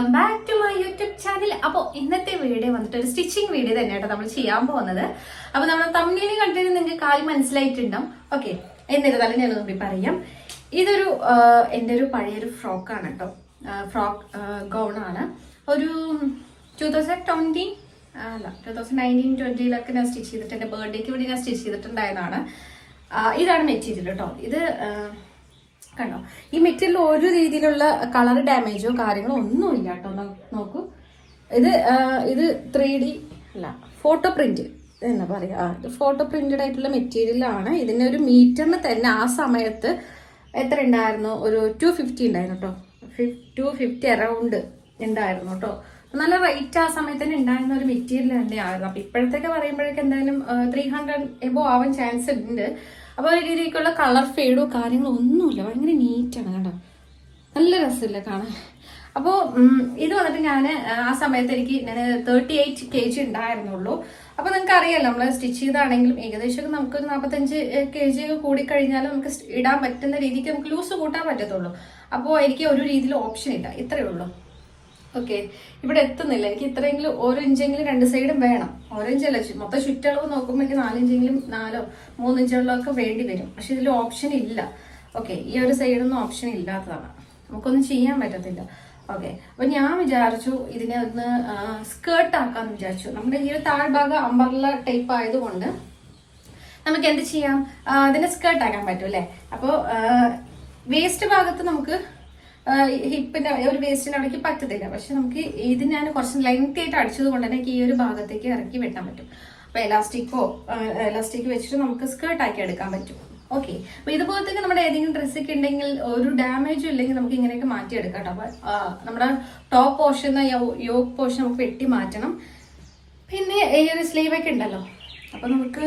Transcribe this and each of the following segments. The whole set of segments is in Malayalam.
Welcome back to my YouTube channel അപ്പോൾ ഇന്നത്തെ വീഡിയോ വന്നിട്ട് ഒരു സ്റ്റിച്ചിങ് വീഡിയോ തന്നെയാണ് നമ്മൾ ചെയ്യാൻ പോകുന്നത്. അപ്പോൾ നമ്മൾ തമ്മിലിനെ കണ്ടിട്ട് നിങ്ങൾക്ക് കാര്യം മനസ്സിലായിട്ടുണ്ടാവും. ഓക്കെ എന്നിരുന്നാലും ഞാൻ കൂടി പറയാം. ഇതൊരു എന്റെ ഒരു പഴയൊരു ഫ്രോക്കാണ് കേട്ടോ. ഫ്രോക്ക് ഗൗണാണ് ഒരു ടു തൗസൻഡ് ട്വന്റി അല്ല ടു തൗസൻഡ് നയന്റീൻ ട്വന്റിയിലൊക്കെ ഞാൻ സ്റ്റിച്ച് ചെയ്തിട്ട് എന്റെ ബർത്ത്ഡേക്ക് വേണ്ടി ഞാൻ സ്റ്റിച്ച് ചെയ്തിട്ടുണ്ടായതാണ്. ഇതാണ് മെറ്റീരിയൽ കേട്ടോ. ഇത് കണ്ടോ? ഈ മെറ്റീരിയൽ ഒരു രീതിയിലുള്ള കളർ ഡാമേജോ കാര്യങ്ങളോ ഒന്നുമില്ല കേട്ടോ. നോക്കൂ. ഇത് ഇത് ത്രീ ഡി അല്ല ഫോട്ടോ പ്രിന്റ് എന്നാ പറയാ. ആ, ഇത് ഫോട്ടോ പ്രിന്റഡ് ആയിട്ടുള്ള മെറ്റീരിയലാണ് ഇതിന്റെ ഒരു മീറ്ററിന് തന്നെ ആ സമയത്ത് എത്ര ഉണ്ടായിരുന്നു? ഒരു ടു ഫിഫ്റ്റി ഉണ്ടായിരുന്നു കേട്ടോ. ടു ഫിഫ്റ്റി അറൗണ്ട് ഉണ്ടായിരുന്നു കേട്ടോ. നല്ല റേറ്റ് ആ സമയത്ത് തന്നെ ഉണ്ടായിരുന്ന ഒരു മെറ്റീരിയൽ തന്നെയായിരുന്നു. അപ്പൊ ഇപ്പോഴത്തേക്ക് പറയുമ്പോഴേക്ക് എന്തായാലും ത്രീ ഹൺഡ്രഡ് എബോ ആവാൻ ചാൻസ് ഉണ്ട്. അപ്പൊ ഒരു രീതിക്കുള്ള കളർ ഫെയ്ഡോ കാര്യങ്ങളോ ഒന്നുമില്ല. ഭയങ്കര നീറ്റാണ് കേട്ടോ നല്ല രസമില്ല കാണാൻ. അപ്പോൾ ഇത് വന്നിട്ട് ഞാൻ ആ സമയത്ത് എനിക്ക് ഞാൻ തേർട്ടി എയ്റ്റ് കെ ജി ഉണ്ടായിരുന്നുള്ളൂ. അപ്പോൾ നിങ്ങൾക്ക് അറിയാലോ നമ്മൾ സ്റ്റിച്ച് ചെയ്താണെങ്കിലും ഏകദേശം നമുക്ക് ഒരു നാൽപ്പത്തഞ്ച് കെ ജി ഒക്കെ കൂടിക്കഴിഞ്ഞാൽ നമുക്ക് ഇടാൻ പറ്റുന്ന രീതിക്ക് നമുക്ക് ലൂസ് കൂട്ടാൻ പറ്റത്തുള്ളൂ. അപ്പോൾ എനിക്ക് ഒരു രീതിയിൽ ഓപ്ഷൻ ഇല്ല. ഇത്രയേ ഉള്ളൂ. ഓക്കെ ഇവിടെ എത്തുന്നില്ല. എനിക്ക് ഇത്രയെങ്കിലും ഓരോ ഇഞ്ചെങ്കിലും രണ്ട് സൈഡും വേണം. ഓരോ ഇഞ്ചല്ല മൊത്തം ചുറ്റളവ് നോക്കുമ്പോൾ എനിക്ക് നാലിഞ്ചെങ്കിലും നാലോ മൂന്ന് ഒക്കെ വേണ്ടി വരും. പക്ഷെ ഇതിൽ ഓപ്ഷൻ ഇല്ല. ഓക്കെ ഈ ഒരു സൈഡൊന്നും ഓപ്ഷൻ ഇല്ലാത്തതാണ്. നമുക്കൊന്നും ചെയ്യാൻ പറ്റത്തില്ല. ഓക്കെ അപ്പൊ ഞാൻ വിചാരിച്ചു ഇതിനെ ഒന്ന് സ്കേർട്ട് ആക്കാന്ന് വിചാരിച്ചു. നമ്മുടെ ഈ ഒരു താഴ്ഭാഗം അമ്പർല ടൈപ്പ് ആയതുകൊണ്ട് നമുക്ക് എന്ത് ചെയ്യാം? അതിനെ സ്കേർട്ട് ആക്കാൻ പറ്റും അല്ലേ? അപ്പോൾ വേസ്റ്റ് ഭാഗത്ത് നമുക്ക് ഹിപ്പിന്റെ ഒരു വേസ്റ്റിന് അവിടേക്ക് പറ്റത്തില്ല. പക്ഷെ നമുക്ക് ഇത് ഞാൻ കുറച്ച് ലെങ്ത് ആയിട്ട് അടിച്ചത് കൊണ്ട് തന്നെ ഈ ഒരു ഭാഗത്തേക്ക് ഇറക്കി വെട്ടാൻ പറ്റും. അപ്പൊ എലാസ്റ്റിക്കോ എലാസ്റ്റിക് വെച്ചിട്ട് നമുക്ക് സ്കേർട്ട് ആക്കി എടുക്കാൻ പറ്റും. ഓക്കെ അപ്പൊ ഇതുപോലത്തേക്ക് നമ്മുടെ ഏതെങ്കിലും ഡ്രസ്സൊക്കെ ഉണ്ടെങ്കിൽ ഒരു ഡാമേജും ഇല്ലെങ്കിൽ നമുക്ക് ഇങ്ങനെയൊക്കെ മാറ്റിയെടുക്കാം കേട്ടോ. അപ്പൊ നമ്മുടെ ടോപ്പ് പോർഷൻ യോഗ് പോർഷൻ നമുക്ക് വെട്ടി മാറ്റണം. പിന്നെ ഈ ഒരു സ്ലീവ് ഒക്കെ ഉണ്ടല്ലോ. അപ്പൊ നമുക്ക്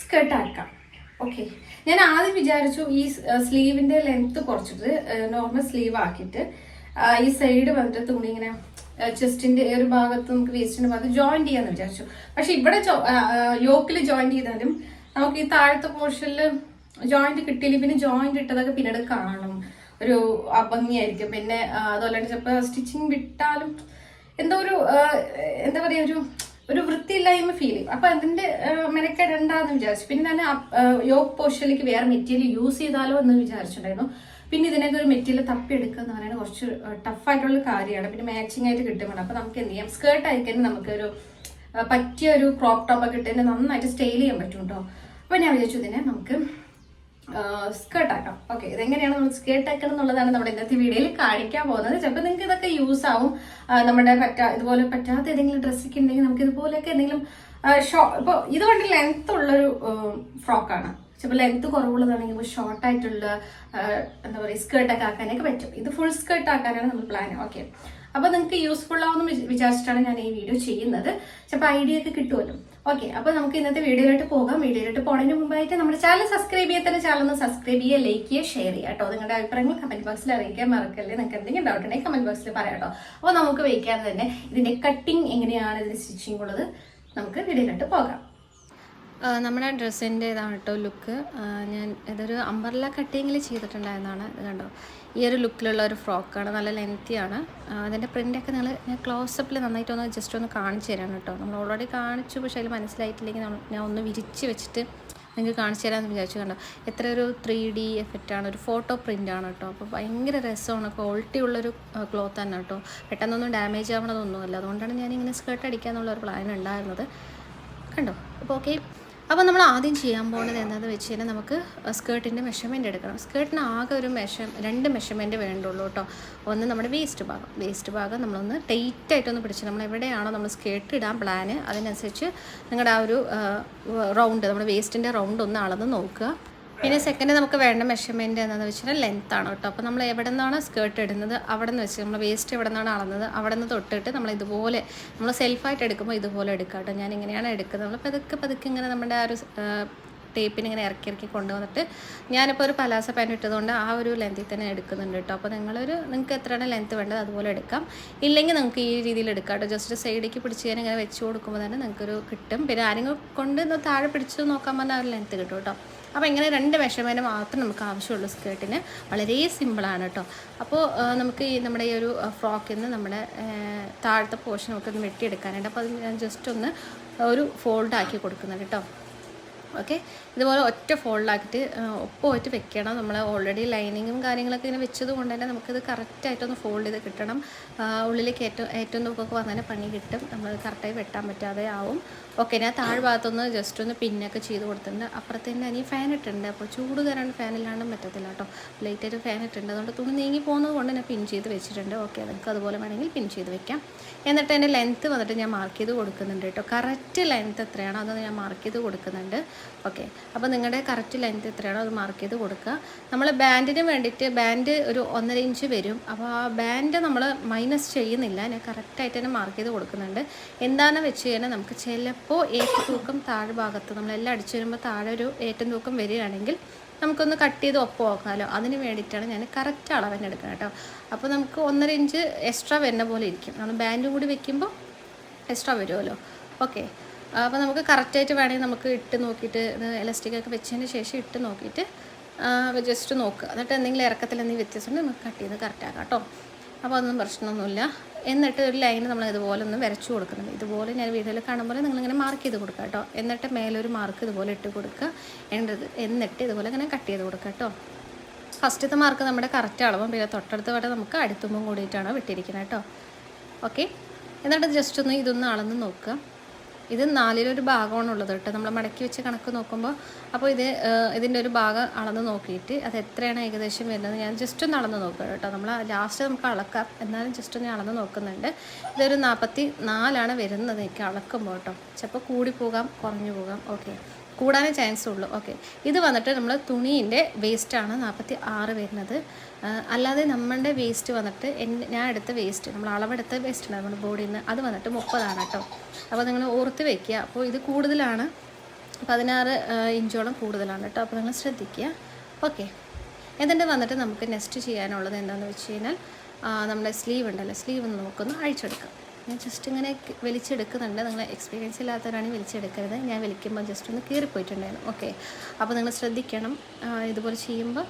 സ്കേർട്ട് ആക്കാം. ഓക്കെ ഞാൻ ആദ്യം വിചാരിച്ചു ഈ സ്ലീവിന്റെ ലെങ്ത് കുറച്ചിട്ട് നോർമൽ സ്ലീവ് ആക്കിയിട്ട് ഈ സൈഡ് വന്നിട്ട് തുണി ഇങ്ങനെ ചെസ്റ്റിന്റെ ഒരു ഭാഗത്ത് നമുക്ക് വേസ്റ്റിന്റെ ഭാഗത്ത് ജോയിൻ ചെയ്യാന്ന് വിചാരിച്ചു. പക്ഷെ ഇവിടെ യോക്കിൽ ജോയിൻ ചെയ്താലും നമുക്ക് ഈ താഴത്തെ പോർഷനിൽ ജോയിന്റ് കിട്ടിയില്ല പിന്നെ ജോയിന്റ് ഇട്ടതൊക്കെ പിന്നീട് കാണും. ഒരു അഭംഗിയായിരിക്കും. പിന്നെ അതുപോലെ ചിലപ്പോ സ്റ്റിച്ചിങ് വിട്ടാലും എന്തോ ഒരു എന്താ പറയാ ഒരു ഒരു വൃത്തിയില്ലായ്മ ഫീൽ ചെയ്യും അപ്പൊ അതിന്റെ മെനക്കെടണ്ടാന്ന് വിചാരിച്ചു. പിന്നെ ഞാൻ യോഗ പോഷനിലേക്ക് വേറെ മെറ്റീരിയൽ യൂസ് ചെയ്താലോ എന്ന് വിചാരിച്ചിട്ടുണ്ടായിരുന്നു. പിന്നെ ഇതിനൊക്കെ ഒരു മെറ്റീരിയൽ തപ്പിയെടുക്കുക എന്ന് പറയുന്നത് കുറച്ച് ടഫായിട്ടുള്ള കാര്യമാണ്. പിന്നെ മാച്ചിങ് ആയിട്ട് കിട്ടുമ്പോൾ അപ്പൊ നമുക്ക് എന്ത് ചെയ്യാം? സ്കേർട്ട് ആയിക്കഴിഞ്ഞാൽ നമുക്കൊരു പറ്റിയ ഒരു ക്രോപ്പ് ടോപ്പ് ഒക്കെ ഇട്ട് നന്നായിട്ട് സ്റ്റൈൽ ചെയ്യാൻ പറ്റും കേട്ടോ അപ്പൊ ഞാൻ വിചാരിച്ചു ഇതിനെ നമുക്ക് സ്കേർട്ട് ആക്കാം. ഓക്കെ ഇതെങ്ങനെയാണ് നമ്മൾ സ്കേർട്ട് ആക്കണം എന്നുള്ളതാണ് നമ്മുടെ ഇന്നത്തെ വീഡിയോയിൽ കാണിക്കാൻ പോകുന്നത്. ചിലപ്പോൾ നിങ്ങൾക്ക് ഇതൊക്കെ യൂസ് ആവും. നമ്മുടെ പറ്റാ ഇതുപോലെ പറ്റാത്ത ഏതെങ്കിലും ഡ്രസ്സൊക്കെ ഉണ്ടെങ്കിൽ നമുക്ക് ഇതുപോലെയൊക്കെ എന്തെങ്കിലും ഷോ ഇപ്പോൾ ഇത് കൊണ്ട് ലെങ്ത് ഉള്ളൊരു ഫ്രോക്കാണ് ചിലപ്പോൾ ലെങ്ത് കുറവുള്ളതാണെങ്കിൽ ഇപ്പോൾ ഷോർട്ട് ആയിട്ടുള്ള എന്താ പറയുക സ്കേർട്ടൊക്കെ ആക്കാനൊക്കെ പറ്റും. ഇത് ഫുൾ സ്കേർട്ട് ആക്കാനാണ് നമ്മൾ പ്ലാൻ ഓക്കെ അപ്പോൾ നിങ്ങൾക്ക് യൂസ്ഫുൾ ആവുമെന്ന് വിചാരിച്ചിട്ടാണ് ഞാൻ ഈ വീഡിയോ ചെയ്യുന്നത്. ചിലപ്പോൾ ഐഡിയ ഒക്കെ കിട്ടുമല്ലോ. ഓക്കെ അപ്പൊ നമുക്ക് ഇന്നത്തെ വീഡിയോയിലോട്ട് പോകാം. വീഡിയോയിലോട്ട് പോണതിന് മുമ്പായിട്ട് നമ്മുടെ ചാനൽ സബ്സ്ക്രൈബ് ചെയ്യാൻ തന്നെ ചാനൽ ഒന്ന് സബ്സ്ക്രൈബ് ചെയ്യുക ലൈക്ക് ചെയ്യുക ഷെയർ ചെയ്യുക കേട്ടോ നിങ്ങളുടെ അഭിപ്രായങ്ങൾ കമന്റ് ബോക്സിൽ അറിയിക്കാൻ മറക്കല്ലേ. നിങ്ങൾക്ക് എന്തെങ്കിലും ഡൗട്ട് ഉണ്ടെങ്കിൽ കമന്റ് ബോക്സിൽ പറയാം കേട്ടോ അപ്പോൾ നമുക്ക് വയ്ക്കാതെ തന്നെ ഇതിന്റെ കട്ടിങ് എങ്ങനെയാണ് ഇതിന്റെ സ്റ്റിച്ചിങ് ഉള്ളത്. നമുക്ക് വീഡിയോയിലോട്ട് പോകാം. നമ്മുടെ ഡ്രസ്സിന്റെ ഇതാണ് കേട്ടോ ലുക്ക് ഞാൻ ഇതൊരു അമ്പർല കട്ടിങ്ങിൽ ചെയ്തിട്ടുണ്ടായിരുന്നതാണ്. ഇത് കണ്ടോ? ഈ ഒരു ലുക്കിലുള്ള ഒരു ഫ്രോക്കാണ് നല്ല ലെങ്തിയാണ് അതിന്റെ പ്രിന്റൊക്കെ നിങ്ങൾ ഞാൻ ക്ലോസപ്പിൽ നന്നായിട്ടൊന്ന് ജസ്റ്റ് ഒന്ന് കാണിച്ചു തരാം കേട്ടോ. നമ്മൾ ഓൾറെഡി കാണിച്ചു പക്ഷേ അതിൽ മനസ്സിലായിട്ടില്ലെങ്കിൽ ഞാൻ ഒന്ന് വിരിച്ച് വെച്ചിട്ട് നിങ്ങൾക്ക് കാണിച്ചു തരാമെന്ന് വിചാരിച്ചു കണ്ടോ. എത്ര ഒരു ത്രീ ഡി എഫക്റ്റാണ് ഒരു ഫോട്ടോ പ്രിന്റാണ് കേട്ടോ. അപ്പോൾ ഭയങ്കര രസമാണ് ക്വാളിറ്റി ഉള്ളൊരു ക്ലോത്ത് തന്നെ കേട്ടോ. പെട്ടെന്നൊന്നും ഡാമേജ് ആവണതൊന്നുമല്ല. അതുകൊണ്ടാണ് ഞാനിങ്ങനെ സ്കേർട്ട് അടിക്കാന്നുള്ള ഒരു പ്ലാൻ ഉണ്ടായിരുന്നത്. കണ്ടോ? അപ്പോൾ ഓക്കെ അപ്പോൾ നമ്മൾ ആദ്യം ചെയ്യാൻ പോകുന്നത് എന്താണെന്ന് വെച്ച് കഴിഞ്ഞാൽ നമുക്ക് സ്കേർട്ടിന്റെ മെഷർമെന്റ് എടുക്കണം. സ്കേർട്ടിന് ആകെ ഒരു മെഷർ രണ്ട് മെഷർമെന്റ് വേണ്ടുള്ളൂ കേട്ടോ ഒന്ന് നമ്മുടെ വേസ്റ്റ് ഭാഗം. വേസ്റ്റ് ഭാഗം നമ്മളൊന്ന് ടൈറ്റായിട്ടൊന്ന് പിടിച്ച് നമ്മൾ എവിടെയാണോ നമ്മൾ സ്കേർട്ട് ഇടാൻ പ്ലാന് അതിനനുസരിച്ച് നിങ്ങളുടെ ആ ഒരു റൗണ്ട് നമ്മുടെ വേസ്റ്റിന്റെ റൗണ്ട് ഒന്ന് അളന്ന് നോക്കുക. പിന്നെ സെക്കൻഡ് നമുക്ക് വേണ്ട മെഷർമെന്റ് എന്താണെന്ന് വെച്ചാൽ ലെങ്ത് ആണ് കേട്ടോ. അപ്പോൾ നമ്മൾ എവിടെ നിന്നാണ് സ്കേർട്ട് ഇടുന്നത് അവിടെ നിന്ന് വെച്ച് നമ്മൾ വേസ്റ്റ് എവിടെ നിന്നാണ് അളന്നത് അവിടെ നിന്ന് തൊട്ടിട്ട് നമ്മൾ ഇതുപോലെ നമ്മൾ സെൽഫായിട്ട് എടുക്കുമ്പോൾ ഇതുപോലെ എടുക്കാം കേട്ടോ. ഞാൻ ഇങ്ങനെയാണ് എടുക്കുന്നത്. നമ്മൾ പതുക്കെ പതുക്കെ ഇങ്ങനെ നമ്മുടെ ആ ഒരു ടേപ്പിന് ഇങ്ങനെ ഇറക്കി ഇറക്കി കൊണ്ടുവന്നിട്ട് ഞാനിപ്പോൾ ഒരു പലാസ പാന്റ് ഇട്ടതുകൊണ്ട് ആ ഒരു ലെങ്ത്തിൽ തന്നെ എടുക്കുന്നുണ്ട് കേട്ടോ. അപ്പോൾ നിങ്ങളൊരു നിങ്ങൾക്ക് എത്രയാണ് ലെങ്ത് വേണ്ടത് അതുപോലെ എടുക്കാം. ഇല്ലെങ്കിൽ നിങ്ങൾക്ക് ഈ രീതിയിൽ എടുക്കാം കേട്ടോ. ജസ്റ്റ് സൈഡിലേക്ക് പിടിച്ച് ഞാൻ ഇങ്ങനെ വെച്ച് കൊടുക്കുമ്പോൾ തന്നെ നിങ്ങൾക്കൊരു കിട്ടും. പിന്നെ ആരെങ്കിലും കൊണ്ട് താഴെ പിടിച്ച് നോക്കാൻ പറഞ്ഞാൽ ആ ഒരു ലെങ്ത്ത് കിട്ടും കേട്ടോ. അപ്പോൾ ഇങ്ങനെ രണ്ട് മെഷർമെന്റ് മാത്രം നമുക്ക് ആവശ്യമുള്ളൂ സ്കേർട്ടിന്. വളരെ സിമ്പിളാണ് കേട്ടോ അപ്പോൾ നമുക്ക് ഈ നമ്മുടെ ഈ ഒരു ഫ്രോക്കിൽ നിന്ന് നമ്മുടെ താഴത്തെ പോർഷൻ നമുക്കൊന്ന് വെട്ടിയെടുക്കാനുണ്ട് അപ്പോൾ അത് ഞാൻ ജസ്റ്റ് ഒന്ന് ഒരു ഫോൾഡ് ആക്കി കൊടുക്കുന്നുണ്ട് കേട്ടോ ഓക്കെ? ഇതുപോലെ ഒറ്റ ഫോൾഡാക്കിയിട്ട് ഒപ്പമായിട്ട് വെക്കണം. നമ്മൾ ഓൾറെഡി ലൈനിങ്ങും കാര്യങ്ങളൊക്കെ ഇങ്ങനെ വെച്ചത് കൊണ്ട് തന്നെ നമുക്കിത് കറക്റ്റായിട്ടൊന്ന് ഫോൾഡ് ചെയ്ത് കിട്ടണം. ഉള്ളിലേക്ക് ഏറ്റവും ഏറ്റവും തൂക്കമൊക്കെ വന്നതിന് പണി കിട്ടും. നമ്മൾ കറക്റ്റായി വെട്ടാൻ പറ്റാതെ ആവും. ഓക്കെ ഞാൻ താഴ്ഭാഗത്തൊന്ന് ജസ്റ്റ് ഒന്ന് പിന്നൊക്കെ ചെയ്ത് കൊടുത്തിട്ടുണ്ട്. അപ്പുറത്തേന് അനി ഫാൻ ഇട്ടുണ്ട് അപ്പോൾ ചൂട് കയറാണ്ട് ഫാനില്ലാണ്ടും പറ്റത്തില്ല കേട്ടോ. ലൈറ്റായിട്ട് ഫാൻ ഇട്ടുണ്ട് അതുകൊണ്ട് തുണി നീങ്ങി പോകുന്നത് കൊണ്ട് ഞാൻ പിൻ ചെയ്ത് വെച്ചിട്ടുണ്ട്. ഓക്കെ നിങ്ങൾക്ക് അതുപോലെ വേണമെങ്കിൽ പിൻ ചെയ്ത് വെക്കാം. എന്നിട്ട് എന്റെ ലെങ്ത്ത് വന്നിട്ട് ഞാൻ മാർക്ക് ചെയ്ത് കൊടുക്കുന്നുണ്ട് കേട്ടോ. കറക്റ്റ് ലെങ്ത്ത് എത്രയാണോ അത് ഞാൻ മാർക്ക് ചെയ്ത് കൊടുക്കുന്നുണ്ട്. ഓക്കെ അപ്പോൾ നിങ്ങളുടെ കറക്റ്റ് ലെങ്ത് എത്രയാണോ അത് മാർക്ക് ചെയ്ത് കൊടുക്കുക നമ്മൾ ബാൻഡിന് വേണ്ടിയിട്ട് ബാൻഡ് ഒരു ഒന്നര ഇഞ്ച് വരും. അപ്പോൾ ആ ബാൻഡ് നമ്മൾ മൈനസ് ചെയ്യുന്നില്ല. ഞാൻ കറക്റ്റായിട്ട് തന്നെ മാർക്ക് ചെയ്ത് കൊടുക്കുന്നുണ്ട്. എന്താണെന്ന് വെച്ച് കഴിഞ്ഞാൽ നമുക്ക് ചിലപ്പോൾ ഏറ്റവും തൂക്കം താഴെ ഭാഗത്ത് നമ്മളെല്ലാം അടിച്ചു വരുമ്പോൾ താഴെ ഒരു ഏറ്റവും തൂക്കം വരികയാണെങ്കിൽ നമുക്കൊന്ന് കട്ട് ചെയ്ത് ഒപ്പം നോക്കാമല്ലോ അതിന് വേണ്ടിയിട്ടാണ് ഞാൻ കറക്റ്റ് അളവ് തന്നെ എടുക്കുന്നത് കേട്ടോ. അപ്പോൾ നമുക്ക് ഒന്നര ഇഞ്ച് എക്സ്ട്രാ വരുന്ന പോലെ ഇരിക്കും. നമ്മൾ ബാൻഡ് കൂടി വെക്കുമ്പോൾ എക്സ്ട്രാ വരുമല്ലോ ഓക്കെ അപ്പോൾ നമുക്ക് കറക്റ്റായിട്ട് വേണമെങ്കിൽ നമുക്ക് ഇട്ട് നോക്കിയിട്ട് എലാസ്റ്റിക് ഒക്കെ വെച്ചതിന് ശേഷം ഇട്ട് നോക്കിയിട്ട് ജസ്റ്റ് നോക്കുക എന്നിട്ട് എന്തെങ്കിലും ഇറക്കത്തിൽ എന്തെങ്കിലും വ്യത്യാസം ഉണ്ടെങ്കിൽ നമുക്ക് കട്ട് ചെയ്ത് കറക്റ്റാക്കാം കേട്ടോ അപ്പോൾ അതൊന്നും പ്രശ്നമൊന്നുമില്ല. എന്നിട്ട് ഒരു ലൈൻ നമ്മൾ ഇതുപോലെ ഒന്ന് വരച്ചു കൊടുക്കുന്നുണ്ട് ഇതുപോലെ ഞാൻ വീഡിയോയിൽ കാണുമ്പോൾ നിങ്ങളിങ്ങനെ മാർക്ക് ചെയ്ത് കൊടുക്കുക കേട്ടോ എന്നിട്ട് മേലൊരു മാർക്ക് ഇതുപോലെ ഇട്ട് കൊടുക്കുക. എന്നിട്ട് എന്നിട്ട് ഇതുപോലെ ഇങ്ങനെ കട്ട് ചെയ്ത് കൊടുക്കുക കേട്ടോ ഫസ്റ്റത്തെ മാർക്ക് നമ്മുടെ കറക്റ്റ് അളവും പിന്നെ തൊട്ടടുത്ത വരെ നമുക്ക് അടുത്തുമ്പം കൂടിയിട്ടാണ് വിട്ടിരിക്കുന്നത് കേട്ടോ ഓക്കെ എന്നിട്ട് ജസ്റ്റ് ഒന്ന് ഇതൊന്ന് അളന്ന് നോക്കുക. ഇത് നാലിലൊരു ഭാഗമാണ് ഉള്ളത് കേട്ടോ. നമ്മൾ മടക്കി വെച്ച് കണക്ക് നോക്കുമ്പോൾ അപ്പോൾ ഇത് ഇതിന്റെ ഒരു ഭാഗം അളന്ന് നോക്കിയിട്ട് അത് എത്രയാണ് ഏകദേശം വരുന്നത് ഞാൻ ജസ്റ്റ് ഒന്ന് അളന്ന് നോക്കുക കേട്ടോ. നമ്മൾ ലാസ്റ്റ് നമുക്ക് അളക്കാം. എന്നാലും ജസ്റ്റ് ഒന്ന് അളന്ന് നോക്കുന്നുണ്ട്. ഇതൊരു നാൽപ്പത്തി നാലാണ് വരുന്നത് എനിക്ക് അളക്കുമ്പോൾ കേട്ടോ. ചിലപ്പോൾ കൂടി പോകാം കുറഞ്ഞു പോകാം. ഓക്കെ കൂടാനേ ചാൻസ് ഉള്ളൂ. ഓക്കെ ഇത് വന്നിട്ട് നമ്മൾ തുണീന്റെ വേസ്റ്റാണ് നാൽപ്പത്തി ആറ് വരുന്നത്. അല്ലാതെ നമ്മളുടെ വേസ്റ്റ് വന്നിട്ട് ഞാൻ എടുത്ത വേസ്റ്റ് നമ്മൾ അളവെടുത്ത വേസ്റ്റ് ഉണ്ട് നമ്മുടെ ബോഡിയിൽ നിന്ന് അത് വന്നിട്ട് മുപ്പതാണ് കേട്ടോ. അപ്പോൾ നിങ്ങൾ ഓർത്ത് വെക്കുക അപ്പോൾ ഇത് കൂടുതലാണ്. പതിനാറ് ഇഞ്ചോളം കൂടുതലാണ് കേട്ടോ. അപ്പോൾ നിങ്ങൾ ശ്രദ്ധിക്കുക. ഓക്കെ എന്നിട്ട് വന്നിട്ട് നമുക്ക് നെക്സ്റ്റ് ചെയ്യാനുള്ളത് എന്താണെന്ന് വെച്ച് കഴിഞ്ഞാൽ നമ്മുടെ സ്ലീവ് ഉണ്ടല്ലോ. സ്ലീവ് നമുക്കൊന്ന് അഴിച്ചെടുക്കാം. ഞാൻ ജസ്റ്റ് ഇങ്ങനെ വലിച്ചെടുക്കുന്നുണ്ട്. നിങ്ങൾ എക്സ്പീരിയൻസ് ഇല്ലാത്തവരാണെങ്കിൽ വലിച്ചെടുക്കരുത്. ഞാൻ വലിക്കുമ്പോൾ ജസ്റ്റ് ഒന്ന് കീറിപ്പോയിട്ടുണ്ടായിരുന്നു. ഓക്കെ അപ്പോൾ നിങ്ങൾ ശ്രദ്ധിക്കണം. ഇതുപോലെ ചെയ്യുമ്പോൾ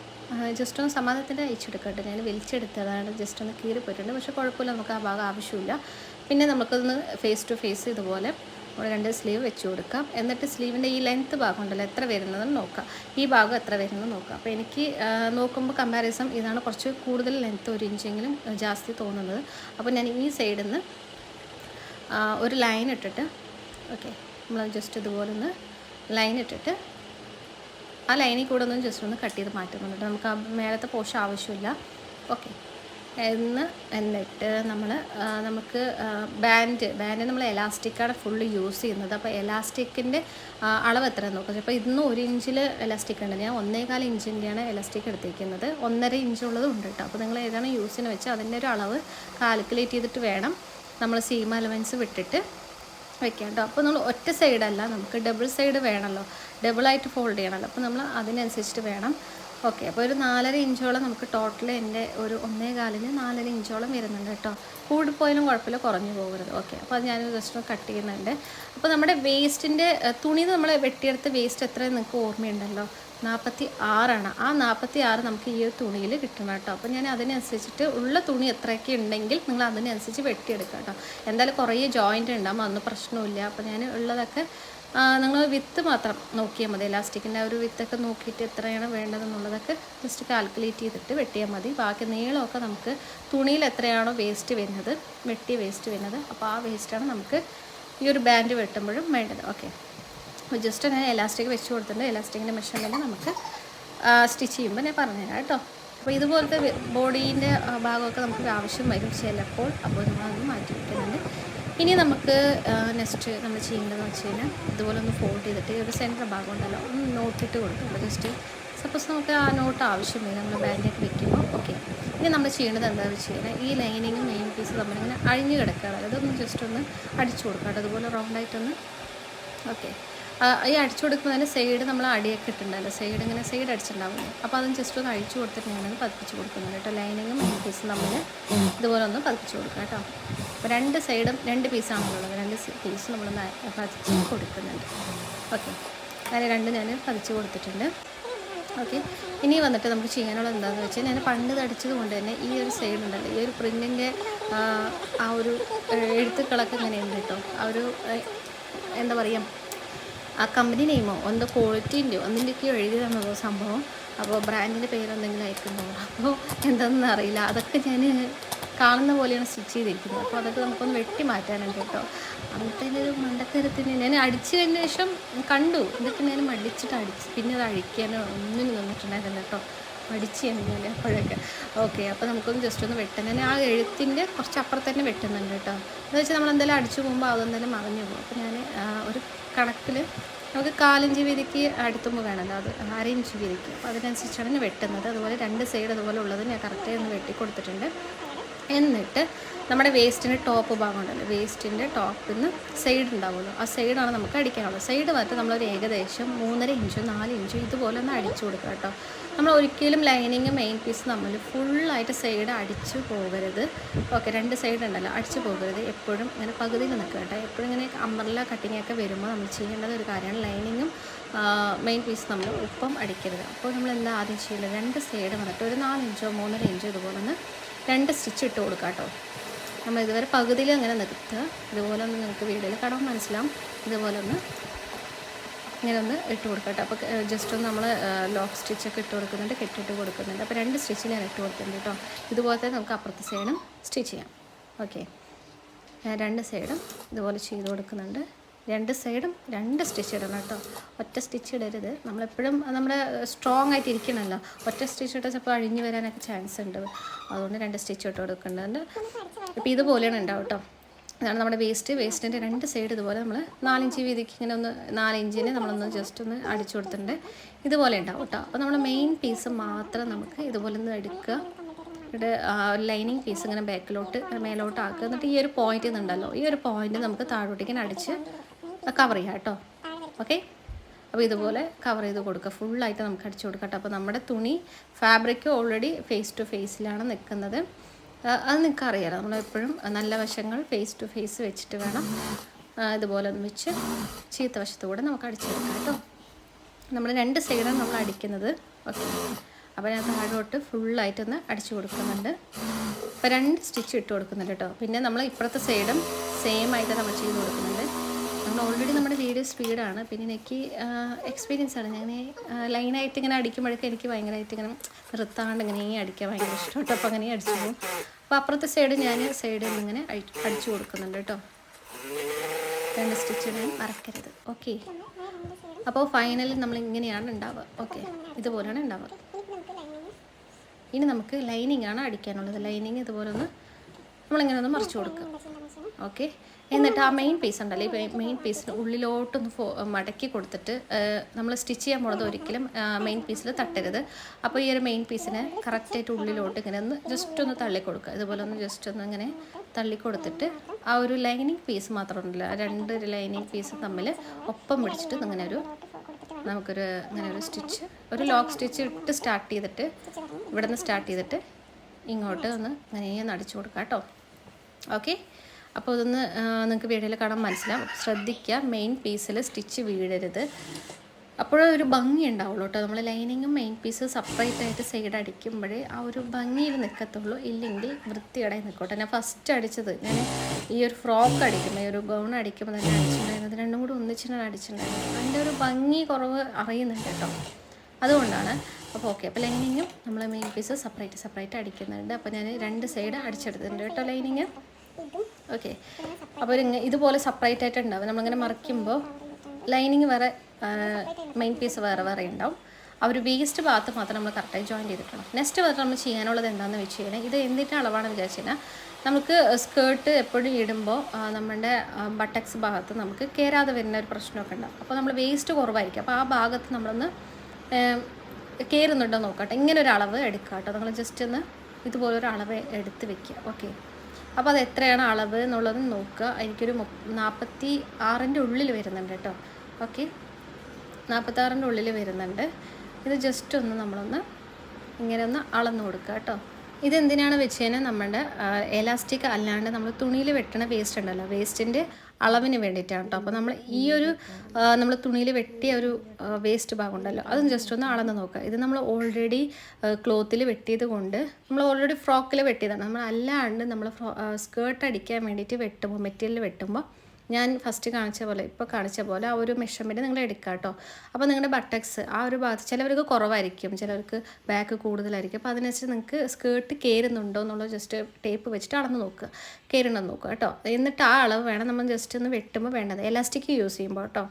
ജസ്റ്റ് ഒന്ന് സമാധാനത്തിന്റെ അയച്ചെടുക്കട്ടെ. ഞാൻ വലിച്ചെടുത്തതാണ്. ജസ്റ്റ് ഒന്ന് കീറിപ്പോയിട്ടുണ്ട്. പക്ഷേ കുഴപ്പമില്ല നമുക്ക് ആ ഭാഗം ആവശ്യമില്ല. പിന്നെ നമുക്കൊന്ന് ഫേസ് ടു ഫേസ് ഇതുപോലെ നമ്മൾ രണ്ട് സ്ലീവ് വെച്ച് കൊടുക്കാം. എന്നിട്ട് സ്ലീവിന്റെ ഈ ലെങ്ത്ത് ഭാഗം ഉണ്ടല്ലോ എത്ര വരുന്നതെന്ന് നോക്കാം. ഈ ഭാഗം എത്ര വരുന്നതെന്ന് നോക്കാം. അപ്പോൾ എനിക്ക് നോക്കുമ്പോൾ കമ്പാരിസം ഇതാണ് കുറച്ച് കൂടുതൽ ലെങ്ത്ത് ഒരു ഇഞ്ചെങ്കിലും ജാസ്തി തോന്നുന്നത്. അപ്പോൾ ഞാൻ ഈ സൈഡിൽ നിന്ന് ഒരു ലൈൻ ഇട്ടിട്ട് ഓക്കെ നമ്മൾ ജസ്റ്റ് ഇതുപോലെ ഒന്ന് ലൈൻ ഇട്ടിട്ട് ആ ലൈനിൽ കൂടെ ഒന്ന് ജസ്റ്റ് ഒന്ന് കട്ട് ചെയ്ത് മാറ്റുന്നുണ്ട് നമുക്ക് ആ മേലത്തെ പോഷൻ ആവശ്യമില്ല. ഓക്കെ എന്ന് എന്നിട്ട് നമ്മൾ നമുക്ക് ബാൻഡ് ബാൻഡ് നമ്മൾ എലാസ്റ്റിക്കാണ് ഫുള്ള് യൂസ് ചെയ്യുന്നത്. അപ്പോൾ എലാസ്റ്റിക്കിന്റെ അളവ് എത്ര നോക്കാം. അപ്പോൾ ഇന്ന് ഒരു ഇഞ്ചിൽ എലാസ്റ്റിക് ഉണ്ട്. ഞാൻ ഒന്നേകാൽ ഇഞ്ചിന്റെയാണ് എലാസ്റ്റിക് എടുത്തിരിക്കുന്നത് ഒന്നര ഇഞ്ചുള്ളതും ഉണ്ട് കേട്ടോ. അപ്പോൾ നിങ്ങൾ ഏതാണ് യൂസിന് വെച്ചാൽ അതിന്റെ ഒരു അളവ് കാൽക്കുലേറ്റ് ചെയ്തിട്ട് വേണം. നമ്മൾ സീം അലവൻസ് വിട്ടിട്ട് വെക്കാം കേട്ടോ അപ്പോൾ നമ്മൾ ഒറ്റ സൈഡല്ല നമുക്ക് ഡബിൾ സൈഡ് വേണമല്ലോ ഡബിളായിട്ട് ഫോൾഡ് ചെയ്യണമല്ലോ അപ്പോൾ നമ്മൾ അതിനനുസരിച്ചിട്ട് വേണം. ഓക്കെ അപ്പോൾ ഒരു നാലര ഇഞ്ചോളം നമുക്ക് ടോട്ടൽ എന്റെ ഒരു ഒന്നേ കാലിന് നാലര ഇഞ്ചോളം വരുന്നുണ്ട് കേട്ടോ കൂടിപ്പോയാലും കുഴപ്പമില്ല കുറഞ്ഞു പോകരുത്. ഓക്കെ അപ്പോൾ അത് ഞാൻ ജസ്റ്റ് കട്ട് ചെയ്യുന്നുണ്ട്. അപ്പോൾ നമ്മുടെ വേസ്റ്റിന്റെ തുണി നമ്മൾ വെട്ടിയെടുത്ത വേസ്റ്റ് എത്ര നിങ്ങൾക്ക് ഓർമ്മയുണ്ടല്ലോ? നാൽപ്പത്തി ആറാണ് ആ നാൽപ്പത്തി ആറ് നമുക്ക് ഈ ഒരു തുണിയിൽ കിട്ടണം കേട്ടോ. അപ്പോൾ ഞാൻ അതിനനുസരിച്ചിട്ട് ഉള്ള തുണി എത്രയൊക്കെ ഉണ്ടെങ്കിൽ നിങ്ങൾ അതിനനുസരിച്ച് വെട്ടിയെടുക്കുക കേട്ടോ. എന്തായാലും കുറേ ജോയിന്റ് ഉണ്ടാകും അതൊന്നും പ്രശ്നമില്ല അപ്പോൾ ഞാൻ ഉള്ളതൊക്കെ നിങ്ങൾ വിത്ത് മാത്രം നോക്കിയാൽ മതി. ഇലാസ്റ്റിക്കിന്റെ ഒരു വിത്തൊക്കെ നോക്കിയിട്ട് എത്രയാണ് വേണ്ടതെന്നുള്ളതൊക്കെ ജസ്റ്റ് കാൽക്കുലേറ്റ് ചെയ്തിട്ട് വെട്ടിയാൽ മതി. ബാക്കി നീളമൊക്കെ നമുക്ക് തുണിയിൽ എത്രയാണോ വേസ്റ്റ് വരുന്നത് വെട്ടിയ വേസ്റ്റ് വരുന്നത്. അപ്പോൾ ആ വേസ്റ്റാണ് നമുക്ക് ഈ ഒരു ബാൻഡ് വെട്ടുമ്പോഴും വേണ്ടത്. ഓക്കെ ജസ്റ്റ് ഞാൻ എലാസ്റ്റിക് വെച്ച് കൊടുത്തിട്ടുണ്ട്. എലാസ്റ്റിക്കിന്റെ മെഷർമെന്റ് നമുക്ക് സ്റ്റിച്ച് ചെയ്യുമ്പോൾ ഞാൻ പറഞ്ഞുതരാം കേട്ടോ. അപ്പോൾ ഇതുപോലത്തെ ബോഡീന്റെ ഭാഗമൊക്കെ നമുക്ക് ആവശ്യം വരും ചിലപ്പോൾ. അപ്പോൾ നമ്മളത് മാറ്റി വയ്ക്കുന്നുണ്ട് ഇനി നമുക്ക് നെക്സ്റ്റ് നമ്മൾ ചെയ്യേണ്ടതെന്ന് വെച്ച് കഴിഞ്ഞാൽ ഇതുപോലെ ഒന്ന് ഫോൾഡ് ചെയ്തിട്ട് ഒരു സെന്റർ ഭാഗം ഉണ്ടല്ലോ ഒന്ന് നോട്ടിട്ട് കൊടുക്കുക ജസ്റ്റ് സപ്പോസ് നമുക്ക് ആ നോട്ട് ആവശ്യം വരും. നമ്മൾ ബാൻഡൊക്കെ വെക്കുമ്പോൾ ഓക്കെ ഇനി നമ്മൾ ചെയ്യേണ്ടത് എന്താണെന്ന് വെച്ച് കഴിഞ്ഞാൽ ഈ ലൈനിങ്ങും മെയിൻ പീസ് തമ്മിലിങ്ങനെ അഴിഞ്ഞ് കിടക്കുകയാണ്. അതൊന്ന് ജസ്റ്റ് ഒന്ന് അടിച്ചു കൊടുക്കുക കേട്ടോ. അതുപോലെ റൗണ്ടായിട്ടൊന്ന് ഓക്കെ ഈ അടിച്ചു കൊടുക്കുന്നതിന് സൈഡ് നമ്മൾ അടിയൊക്കെ ഇട്ടിട്ടുണ്ടല്ലോ. സൈഡ് ഇങ്ങനെ സൈഡ് അടിച്ചിട്ടുണ്ടാവില്ല? അപ്പോൾ അതും ജസ്റ്റ് ഒന്ന് അഴിച്ചു കൊടുത്തിട്ട് ഞാനത് പതിപ്പിച്ച് കൊടുക്കുന്നുണ്ട് കേട്ടോ. ലൈനിങ്ങും മെയിൻ പീസും തമ്മിൽ ഇതുപോലെ ഒന്ന് പതിപ്പിച്ച് കൊടുക്കുക കേട്ടോ. അപ്പോൾ രണ്ട് സൈഡും രണ്ട് പീസാണല്ലോ ഉള്ളത് രണ്ട് പീസ് നമ്മൾ പതിച്ച് കൊടുക്കുന്നുണ്ട്. ഓക്കെ അങ്ങനെ രണ്ട് ഞാൻ പതിച്ച് കൊടുത്തിട്ടുണ്ട്. ഓക്കെ ഇനി വന്നിട്ട് നമുക്ക് ചെയ്യാനുള്ളത് എന്താണെന്ന് വെച്ചാൽ ഞാൻ പണ്ട് തടിച്ചത് കൊണ്ട് തന്നെ ഈ ഒരു സൈഡ് ഉണ്ടല്ലോ ഈ ഒരു പ്രിന്റിന്റെ ആ ഒരു എഴുത്തുക്കളൊക്കെ ഇങ്ങനെയുണ്ട് കേട്ടോ. ആ ഒരു എന്താ പറയുക ആ കമ്പനി നെയിമോ എന്തോ ക്വാളിറ്റീന്റെയോ എന്തിന്റെയൊക്കെയോ എഴുതി തന്നതോ സംഭവം? അപ്പോൾ ബ്രാൻഡിന്റെ പേരെന്തെങ്കിലും ആയിരിക്കും അപ്പോൾ എന്താണെന്ന് അറിയില്ല. അതൊക്കെ ഞാൻ കാണുന്ന പോലെയാണ് സ്റ്റിച്ച് ചെയ്തിരിക്കുന്നത്. അപ്പോൾ അതൊക്കെ നമുക്കൊന്ന് വെട്ടി മാറ്റാനുണ്ട് കേട്ടോ. അന്നത്തെ ഒരു മണ്ടത്തരത്തിന് ഞാൻ അടിച്ചതിന് ശേഷം കണ്ടു. ഇതൊക്കെ ഞാൻ മടിച്ചിട്ട് അടിച്ച് പിന്നെ അത് അഴിക്കാനോ ഒന്നിനും നിന്നിട്ടുണ്ടായിരുന്നില്ല കേട്ടോ. മടിച്ച് ഞാൻ അപ്പോഴൊക്കെ. ഓക്കെ അപ്പോൾ നമുക്കൊന്ന് ജസ്റ്റ് ഒന്ന് വെട്ടണം ആ എഴുത്തിന്റെ കുറച്ച് അപ്പുറത്ത് തന്നെ വെട്ടുന്നുണ്ട് കേട്ടോ. എന്ന് വെച്ചാൽ നമ്മൾ എന്തെങ്കിലും അടിച്ചു പോകുമ്പോൾ അതെന്തായാലും മറിഞ്ഞു പോകും. അപ്പോൾ ഞാൻ ഒരു കണക്കിൽ നമുക്ക് കാലഞ്ച് വീതിക്ക് അടുത്തുമ്പോൾ വേണമല്ലോ അത് അര ഇഞ്ച് വീതിക്ക് അപ്പോൾ അതിനനുസരിച്ചാണ് ഞാൻ വെട്ടുന്നത്. അതുപോലെ രണ്ട് സൈഡ് അതുപോലെ ഉള്ളത് ഞാൻ കറക്റ്റായി ഒന്ന് വെട്ടി കൊടുത്തിട്ടുണ്ട്. എന്നിട്ട് നമ്മുടെ വേസ്റ്റിന്റെ ടോപ്പ് ഭാഗം ഉണ്ടല്ലോ. വേസ്റ്റിന്റെ ടോപ്പിൽ നിന്ന് സൈഡ് ഉണ്ടാവുമല്ലോ. ആ സൈഡാണ് നമുക്ക് അടിക്കാനുള്ളത്. സൈഡ് വന്നിട്ട് നമ്മളൊരു ഏകദേശം മൂന്നര ഇഞ്ചോ നാല് ഇഞ്ചോ ഇതുപോലെ ഒന്ന് അടിച്ചു കൊടുക്കുക കേട്ടോ. നമ്മൾ ഒരിക്കലും ലൈനിങ് മെയിൻ പീസ് നമ്മൾ ഫുള്ളായിട്ട് സൈഡ് അടിച്ചു പോകരുത്. ഓക്കെ രണ്ട് സൈഡ് ഉണ്ടല്ലോ അടിച്ചു പോകരുത്. എപ്പോഴും ഇങ്ങനെ പകുതിയിൽ നിൽക്കുക കേട്ടോ. എപ്പോഴും ഇങ്ങനെ അമ്പർല കട്ടിങ് ഒക്കെ വരുമ്പോൾ നമ്മൾ ചെയ്യേണ്ടത് ഒരു കാര്യമാണ് ലൈനിങ്ങും മെയിൻ പീസ് നമ്മൾ ഒപ്പം അടിക്കരുത്. അപ്പോൾ നമ്മൾ എന്താ ആദ്യം ചെയ്യില്ല രണ്ട് സൈഡ് വന്നിട്ട് ഒരു നാലിഞ്ചോ മൂന്നര ഇഞ്ചോ ഇതുപോലെ ഒന്ന് രണ്ട് സ്റ്റിച്ച് ഇട്ട് കൊടുക്കുക കേട്ടോ. നമ്മൾ ഇതുവരെ പകുതിയിൽ അങ്ങനെ നിർത്തുക. ഇതുപോലെ ഒന്ന് നിങ്ങൾക്ക് വീഡിയോയിൽ കടം മനസ്സിലാവും. ഇതുപോലെ ഒന്ന് ഇങ്ങനെ ഒന്ന് ഇട്ട് കൊടുക്കട്ടെ. അപ്പോൾ ജസ്റ്റ് ഒന്ന് നമ്മൾ ലോക്ക് സ്റ്റിച്ചൊക്കെ ഇട്ട് കൊടുക്കുന്നുണ്ട് കെട്ടിട്ട് കൊടുക്കുന്നുണ്ട്. അപ്പോൾ രണ്ട് സ്റ്റിച്ച് ഞാൻ ഇട്ട് കൊടുത്തിട്ടുണ്ട് കേട്ടോ തന്നെ നമുക്ക് അപ്പുറത്തെ സൈഡും സ്റ്റിച്ച് ചെയ്യാം. ഓക്കെ ഞാൻ രണ്ട് സൈഡും ഇതുപോലെ ചെയ്ത് കൊടുക്കുന്നുണ്ട്. രണ്ട് സൈഡും രണ്ട് സ്റ്റിച്ച് ഇടണം കേട്ടോ ഒറ്റ സ്റ്റിച്ച് ഇടരുത്. നമ്മളെപ്പോഴും നമ്മുടെ സ്ട്രോങ് ആയിട്ട് ഇരിക്കണമല്ലോ ഒറ്റ സ്റ്റിച്ച് ഇട്ടാൽ ചിലപ്പോൾ അഴിഞ്ഞു വരാനൊക്കെ ചാൻസ് ഉണ്ട്. അതുകൊണ്ട് രണ്ട് സ്റ്റിച്ച് ഇട്ട് കൊടുക്കുന്നുണ്ട്. അപ്പോൾ ഇതുപോലെയാണ് ഉണ്ടാവും കേട്ടോ ഇതാണ് നമ്മുടെ വേസ്റ്റ്. വേസ്റ്റിന്റെ രണ്ട് സൈഡ് ഇതുപോലെ നമ്മൾ നാലിഞ്ച് വീതിക്ക് ഇങ്ങനെ ഒന്ന് നാലിഞ്ചിന് നമ്മളൊന്ന് ജസ്റ്റ് ഒന്ന് അടിച്ചു കൊടുത്തിട്ടുണ്ട്. ഇതുപോലെ ഉണ്ടാവും കേട്ടോ അപ്പോൾ നമ്മൾ മെയിൻ പീസ് മാത്രം നമുക്ക് ഇതുപോലെ ഒന്ന് എടുക്കുക. ഇവിടെ ലൈനിങ് പീസ് ഇങ്ങനെ ബാക്കിലോട്ട് മേലോട്ട് ആക്കുക. എന്നിട്ട് ഈ ഒരു പോയിന്റ് ഉണ്ടല്ലോ ഈ ഒരു പോയിന്റ് നമുക്ക് താഴോട്ടേക്ക് അടിച്ച് കവർ ചെയ്യാം കേട്ടോ ഓക്കെ അപ്പോൾ ഇതുപോലെ കവർ ചെയ്ത് കൊടുക്കുക. ഫുള്ളായിട്ട് നമുക്ക് അടിച്ചു കൊടുക്കാം കേട്ടോ അപ്പോൾ നമ്മുടെ തുണി ഫാബ്രിക് ഓൾറെഡി ഫേസ് ടു ഫേസിലാണ് നിൽക്കുന്നത്. അത് നിങ്ങൾക്ക് അറിയാലോ നമ്മളെപ്പോഴും നല്ല വശങ്ങൾ ഫേസ് ടു ഫേസ് വെച്ചിട്ട് വേണം ഇതുപോലെ ഒന്ന് വെച്ച് ചീത്ത വശത്തുകൂടെ നമുക്ക് അടിച്ചെടുക്കാം കേട്ടോ. നമ്മൾ രണ്ട് സൈഡാണ് നമ്മൾ അടിക്കുന്നത്. ഓക്കെ അപ്പോൾ ഞാൻ താഴോട്ട് ഫുള്ളായിട്ടൊന്ന് അടിച്ചു കൊടുക്കുന്നുണ്ട്. അപ്പോൾ രണ്ട് സ്റ്റിച്ച് ഇട്ട് കൊടുക്കുന്നുണ്ട് കേട്ടോ. പിന്നെ നമ്മൾ ഇപ്പുറത്തെ സൈഡും സെയിം ആയിട്ട് നമ്മൾ ചെയ്ത് കൊടുക്കുന്നുണ്ട്. നമ്മൾ ഓൾറെഡി നമ്മുടെ വീഡിയോ സ്പീഡാണ് പിന്നെ എനിക്ക് എക്സ്പീരിയൻസ് ആണ്. ഞാൻ ലൈനായിട്ട് ഇങ്ങനെ അടിക്കുമ്പോഴൊക്കെ എനിക്ക് ഭയങ്കരമായിട്ട് ഇങ്ങനെ നിർത്താണ്ട് ഇങ്ങനെ അടിക്കാൻ ഭയങ്കര ഇഷ്ടമായിട്ട് അപ്പോൾ അങ്ങനെ അടിച്ചു പോകും അപ്പോൾ അപ്പുറത്തെ സൈഡ് ഞാൻ സൈഡിൽ നിന്ന് ഇങ്ങനെ അടി- അടിച്ചു കൊടുക്കുന്നുണ്ട് കേട്ടോ. രണ്ട് സ്റ്റിച്ചിനും മറക്കരുത്. ഓക്കെ അപ്പോൾ ഫൈനലിൽ നമ്മൾ ഇങ്ങനെയാണ് ഉണ്ടാവുക. ഓക്കെ ഇതുപോലെയാണ് ഉണ്ടാവുക. ഇനി നമുക്ക് ലൈനിങ് ആണ് അടിക്കാനുള്ളത്. ലൈനിങ് ഇതുപോലെ ഒന്ന് നമ്മളിങ്ങനെ ഒന്ന് മറിച്ചു കൊടുക്കുക. ഓക്കെ എന്നിട്ട് ആ മെയിൻ പീസ് ഉണ്ടല്ലോ ഈ മെയിൻ പീസിന് ഉള്ളിലോട്ടൊന്ന് ഫോ മടക്കി കൊടുത്തിട്ട് നമ്മൾ സ്റ്റിച്ച് ചെയ്യാൻ പോണത് ഒരിക്കലും മെയിൻ പീസിൽ തട്ടരുത്. അപ്പോൾ ഈ ഒരു മെയിൻ പീസിനെ കറക്റ്റായിട്ട് ഉള്ളിലോട്ട് ഇങ്ങനെ ഒന്ന് ജസ്റ്റ് ഒന്ന് തള്ളി കൊടുക്കുക. ഇതുപോലെ ഒന്ന് ജസ്റ്റ് ഒന്ന് ഇങ്ങനെ തള്ളി കൊടുത്തിട്ട് ആ ഒരു ലൈനിങ് പീസ് മാത്രം ഉണ്ടല്ലോ ആ രണ്ട് ലൈനിങ് പീസ് തമ്മിൽ ഒപ്പം പിടിച്ചിട്ട് ഇങ്ങനെ ഒരു നമുക്കൊരു ഇങ്ങനെ ഒരു സ്റ്റിച്ച് ഒരു ലോക്ക് സ്റ്റിച്ച് ഇട്ട് സ്റ്റാർട്ട് ചെയ്തിട്ട് ഇവിടെ നിന്ന് സ്റ്റാർട്ട് ചെയ്തിട്ട് ഇങ്ങോട്ട് ഒന്ന് ഇങ്ങനെ നടിച്ചു കൊടുക്കാം കേട്ടോ ഓക്കെ അപ്പോൾ ഇതൊന്ന് നിങ്ങൾക്ക് വീഡിയോയിൽ കാണാൻ മനസ്സിലാവും. ശ്രദ്ധിക്കുക മെയിൻ പീസിൽ സ്റ്റിച്ച് വീഴരുത്. അപ്പോഴേ ഒരു ഭംഗി ഉണ്ടാവുള്ളൂ കേട്ടോ. നമ്മൾ ലൈനിങ്ങും മെയിൻ പീസ് സെപ്പറേറ്റ് ആയിട്ട് സൈഡ് അടിക്കുമ്പോഴേ ആ ഒരു ഭംഗിയിൽ നിൽക്കത്തുള്ളൂ ഇല്ലെങ്കിൽ വൃത്തിയുടെ നിൽക്കട്ടെ ഞാൻ ഫസ്റ്റ് അടിച്ചത് ഞാൻ ഈ ഒരു ഫ്രോക്ക് അടിക്കുമ്പോൾ ഈ ഒരു ഗൗൺ അടിക്കുമ്പോൾ തന്നെ അടിച്ചിട്ടുണ്ടായിരുന്നത് രണ്ടും കൂടി ഒന്നിച്ചിട്ടാണ് അടിച്ചിട്ടുണ്ടായിരുന്നത്. അതിന്റെ ഒരു ഭംഗി കുറവ് അറിയുന്നുണ്ട് കേട്ടോ. അതുകൊണ്ടാണ്. അപ്പോൾ ഓക്കെ അപ്പോൾ ലൈനിങ്ങും നമ്മൾ മെയിൻ പീസ് സെപ്പറേറ്റ് സെപ്പറേറ്റ് അടിക്കുന്നുണ്ട്. അപ്പോൾ ഞാൻ രണ്ട് സൈഡ് അടിച്ചെടുത്തിട്ടുണ്ട് കേട്ടോ ലൈനിങ് ഓക്കെ അപ്പോൾ ഒരു ഇതുപോലെ സെപ്പറേറ്റ് ആയിട്ട് ഉണ്ടാവും. നമ്മളിങ്ങനെ മറിക്കുമ്പോൾ ലൈനിങ് വേറെ മെയിൻ പീസ് വേറെ വേറെ ഉണ്ടാവും. ആ ഒരു വേസ്റ്റ് ഭാഗത്ത് മാത്രം നമ്മൾ കറക്റ്റായി ജോയിൻ ചെയ്തിട്ടുണ്ട് നെക്സ്റ്റ് വേറെ നമ്മൾ ചെയ്യാനുള്ളത് എന്താണെന്ന് വെച്ച് കഴിഞ്ഞാൽ ഇത് എന്തിന്റെ അളവാണെന്ന് വിചാരിച്ചു കഴിഞ്ഞാൽ നമുക്ക് സ്കേർട്ട് എപ്പോഴും ഇടുമ്പോൾ നമ്മുടെ ബട്ടക്സ് ഭാഗത്ത് നമുക്ക് കയറാതെ വരുന്ന ഒരു പ്രശ്നമൊക്കെ ഉണ്ടാവും. അപ്പോൾ നമ്മൾ വേസ്റ്റ് കുറവായിരിക്കും. അപ്പോൾ ആ ഭാഗത്ത് നമ്മളൊന്ന് കയറുന്നുണ്ടോ നോക്കട്ടെ. ഇങ്ങനെ ഒരു അളവ് എടുക്കുക കേട്ടോ നമ്മൾ ജസ്റ്റ് ഒന്ന് ഇതുപോലെ ഒരു അളവ് എടുത്ത് വെക്കുക. ഓക്കെ അപ്പോൾ അത് എത്രയാണ് അളവ് എന്നുള്ളത് നോക്കുക. എനിക്കൊരു മു നാൽപ്പത്തി ആറിന്റെ ഉള്ളിൽ വരുന്നുണ്ട് കേട്ടോ. ഓക്കെ നാൽപ്പത്താറിന്റെ ഉള്ളിൽ വരുന്നുണ്ട്. ഇത് ജസ്റ്റ് ഒന്ന് നമ്മളൊന്ന് ഇങ്ങനെ ഒന്ന് അളന്ന് കൊടുക്കുക കേട്ടോ. ഇതെന്തിനാണ് വെച്ച് കഴിഞ്ഞാൽ നമ്മുടെ എലാസ്റ്റിക് അല്ലാണ്ട് നമ്മൾ തുണിയിൽ വെട്ടണ വേസ്റ്റ് ഉണ്ടല്ലോ. വേസ്റ്റിന്റെ അളവിന് വേണ്ടിയിട്ടാണ് കേട്ടോ അപ്പോൾ നമ്മൾ ഈ ഒരു നമ്മൾ തുണിയിൽ വെട്ടിയ ഒരു വേസ്റ്റ് ഭാഗം ഉണ്ടല്ലോ അതും ജസ്റ്റ് ഒന്ന് അളന്ന് നോക്കുക ഇത് നമ്മൾ ഓൾറെഡി ക്ലോത്തിൽ വെട്ടിയത് കൊണ്ട് നമ്മൾ ഓൾറെഡി ഫ്രോക്കിൽ വെട്ടിയതാണ്. നമ്മൾ അല്ലാണ്ട് നമ്മൾ സ്കേർട്ട് അടിക്കാൻ വേണ്ടിയിട്ട് വെട്ടുമ്പോൾ മെറ്റീരിയൽ വെട്ടുമ്പോൾ ഞാൻ ഫസ്റ്റ് കാണിച്ച പോലെ ഇപ്പോൾ കാണിച്ച പോലെ ആ ഒരു മെഷർമെന്റ് നിങ്ങൾ എടുക്കുക കേട്ടോ അപ്പോൾ നിങ്ങളുടെ ബട്ടക്സ് ആ ഒരു ഭാഗത്ത് ചിലവർക്ക് കുറവായിരിക്കും ചിലവർക്ക് ബാക്ക് കൂടുതലായിരിക്കും. അപ്പോൾ അതിനനുസരിച്ച് നിങ്ങൾക്ക് സ്കേർട്ട് കയറുന്നുണ്ടോ എന്നുള്ളത് ജസ്റ്റ് ടേപ്പ് വെച്ചിട്ട് അളന്ന് നോക്കുക കയറുന്നുണ്ടോ നോക്കുക കേട്ടോ. എന്നിട്ട് ആ അളവ് വേണം നമ്മൾ ജസ്റ്റ് ഒന്ന് വെട്ടുമ്പോൾ വേണ്ടത്. എലാസ്റ്റിക് യൂസ് ചെയ്യുമ്പോൾ കേട്ടോ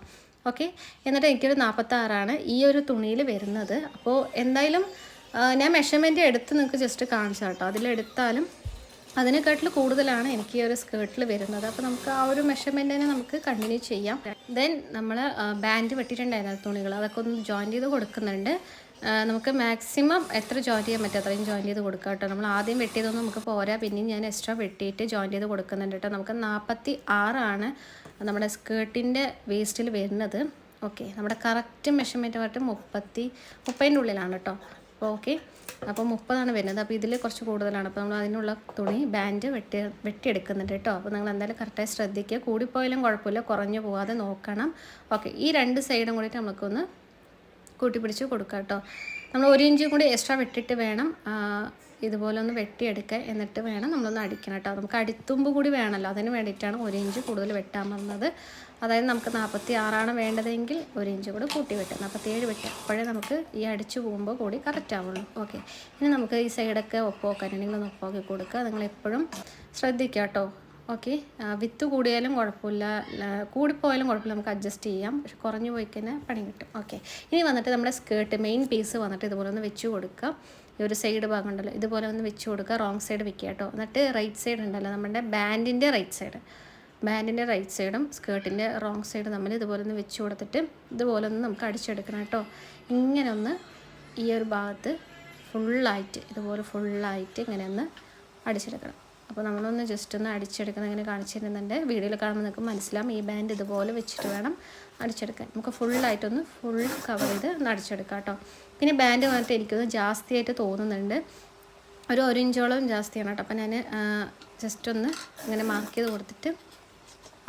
ഓക്കെ എന്നിട്ട് എനിക്കൊരു നാൽപ്പത്താറാണ് ഈ ഒരു തുണിയിൽ വരുന്നത്. അപ്പോൾ എന്തായാലും ഞാൻ മെഷർമെന്റ് എടുത്ത് നിങ്ങൾക്ക് ജസ്റ്റ് കാണിച്ചാട്ടോ അതിലെടുത്താലും അതിനെക്കാട്ടിൽ കൂടുതലാണ് എനിക്ക് ഈ ഒരു സ്കേർട്ടിൽ വരുന്നത്. അപ്പോൾ നമുക്ക് ആ ഒരു മെഷർമെന്റിനെ നമുക്ക് കണ്ടിന്യൂ ചെയ്യാം. ദെൻ നമ്മൾ ബാൻഡ് വെട്ടിയിട്ടുണ്ടായിരുന്നു തുണികൾ അതൊക്കെ ഒന്ന് ജോയിൻ ചെയ്ത് കൊടുക്കുന്നുണ്ട്. നമുക്ക് മാക്സിമം എത്ര ജോയിന്റ് ചെയ്യാൻ പറ്റും? അത്രയും ജോയിൻ ചെയ്ത് കൊടുക്കുക കേട്ടോ. നമ്മൾ ആദ്യം വെട്ടിയതൊന്നും നമുക്ക് പോരാ. പിന്നെയും ഞാൻ എക്സ്ട്രാ വെട്ടിയിട്ട് ജോയിന്റ് ചെയ്ത് കൊടുക്കുന്നുണ്ട് കേട്ടോ. നമുക്ക് നാൽപ്പത്തി ആറാണ് നമ്മുടെ സ്കേർട്ടിന്റെ വേസ്റ്റിൽ വരുന്നത്. ഓക്കെ നമ്മുടെ കറക്റ്റ് മെഷർമെന്റ് പറഞ്ഞിട്ട് മുപ്പത്തി മുപ്പതിന്റെ ഉള്ളിലാണ് കേട്ടോ. ഓക്കെ. അപ്പോൾ മുപ്പതാണ് വരുന്നത്. അപ്പോൾ ഇതിൽ കുറച്ച് കൂടുതലാണ്. അപ്പോൾ നമ്മൾ അതിനുള്ള തുണി ബാൻഡ് വെട്ടി വെട്ടിയെടുക്കുന്നുണ്ട് കേട്ടോ. അപ്പോൾ നിങ്ങൾ എന്തായാലും കറക്റ്റായി ശ്രദ്ധിക്കുക. കൂടിപ്പോയാലും കുഴപ്പമില്ല. കുറഞ്ഞു പോകാതെ നോക്കണം. ഓക്കെ. ഈ രണ്ട് സൈഡും കൂടിയിട്ട് നമുക്കൊന്ന് കൂട്ടിപ്പിടിച്ച് കൊടുക്കുക കേട്ടോ. നമ്മൾ ഒരു ഇഞ്ചും കൂടി എക്സ്ട്രാ വെട്ടിട്ട് വേണം. ഇതുപോലെ ഒന്ന് വെട്ടിയെടുക്കുക എന്നിട്ട് വേണം നമ്മളൊന്ന് അടിക്കണം കേട്ടോ. നമുക്ക് അടിത്തുമ്പ് കൂടി വേണമല്ലോ. അതിന് വേണ്ടിയിട്ടാണ് ഒരു ഇഞ്ച് കൂടുതൽ വെട്ടാൻ വന്നത്. അതായത് നമുക്ക് നാൽപ്പത്തി ആറാണ് വേണ്ടതെങ്കിൽ ഒരു ഇഞ്ച് കൂടി കൂട്ടി വെട്ടുക നാൽപ്പത്തേഴ് വെട്ടുക അപ്പോഴേ നമുക്ക് ഈ അടിച്ചു പോകുമ്പോൾ കൂടി കറക്റ്റ് ആവുള്ളൂ. ഓക്കെ ഇനി നമുക്ക് ഈ സൈഡൊക്കെ ഒപ്പമാക്കാനുണ്ടെങ്കിൽ ഒന്ന് ഒപ്പാക്കി കൊടുക്കുക. നിങ്ങൾ എപ്പോഴും ശ്രദ്ധിക്കുക കേട്ടോ. ഓക്കെ വിത്ത് കൂടിയാലും കുഴപ്പമില്ല. കൂടിപ്പോയാലും കുഴപ്പമില്ല. നമുക്ക് അഡ്ജസ്റ്റ് ചെയ്യാം. പക്ഷെ കുറഞ്ഞു പോയി കഴിഞ്ഞാൽ പണി കിട്ടും. ഓക്കെ ഇനി വന്നിട്ട് നമ്മുടെ സ്കേർട്ട് മെയിൻ പീസ് വന്നിട്ട് ഇതുപോലെ ഒന്ന് വെച്ച് കൊടുക്കുക. ഈ ഒരു സൈഡ് ഭാഗം ഉണ്ടല്ലോ ഇതുപോലെ ഒന്ന് വെച്ച് കൊടുക്കുക. റോങ് സൈഡ് വെക്കുക കേട്ടോ. എന്നിട്ട് റൈറ്റ് സൈഡ് ഉണ്ടല്ലോ നമ്മുടെ ബാൻഡിന്റെ റൈറ്റ് സൈഡ് ബാൻഡിന്റെ റൈറ്റ് സൈഡും സ്കേർട്ടിന്റെ റോങ് സൈഡും തമ്മിൽ ഇതുപോലെ ഒന്ന് വെച്ച് കൊടുത്തിട്ട് ഇതുപോലെ ഒന്ന് നമുക്ക് അടിച്ചെടുക്കണം കേട്ടോ. ഇങ്ങനെ ഒന്ന് ഈ ഒരു ഭാഗത്ത് ഫുള്ളായിട്ട് ഇതുപോലെ ഫുള്ളായിട്ട് ഇങ്ങനെ ഒന്ന് അടിച്ചെടുക്കണം. അപ്പോൾ നമ്മളൊന്ന് ജസ്റ്റ് ഒന്ന് അടിച്ചെടുക്കുന്ന ഇങ്ങനെ കാണിച്ചിരുന്നുണ്ട് വീഡിയോയിൽ കാണുമ്പോൾ നിങ്ങൾക്ക് മനസ്സിലാവും ഈ ബാൻഡ് ഇതുപോലെ വെച്ചിട്ട് വേണം അടിച്ചെടുക്കാൻ. നമുക്ക് ഫുള്ളായിട്ടൊന്ന് ഫുൾ കവർ ചെയ്ത് ഒന്ന് അടിച്ചെടുക്കാം കേട്ടോ. പിന്നെ ബാൻഡ് വന്നിട്ട് എനിക്കൊന്ന് ജാസ്തിയായിട്ട് തോന്നുന്നുണ്ട്. ഒരു ഒരു ഇഞ്ചോളം ജാസ്തിയാണ് കേട്ടോ. അപ്പോൾ ഞാൻ ജസ്റ്റ് ഒന്ന് ഇങ്ങനെ മാർക്ക് ചെയ്ത് കൊടുത്തിട്ട്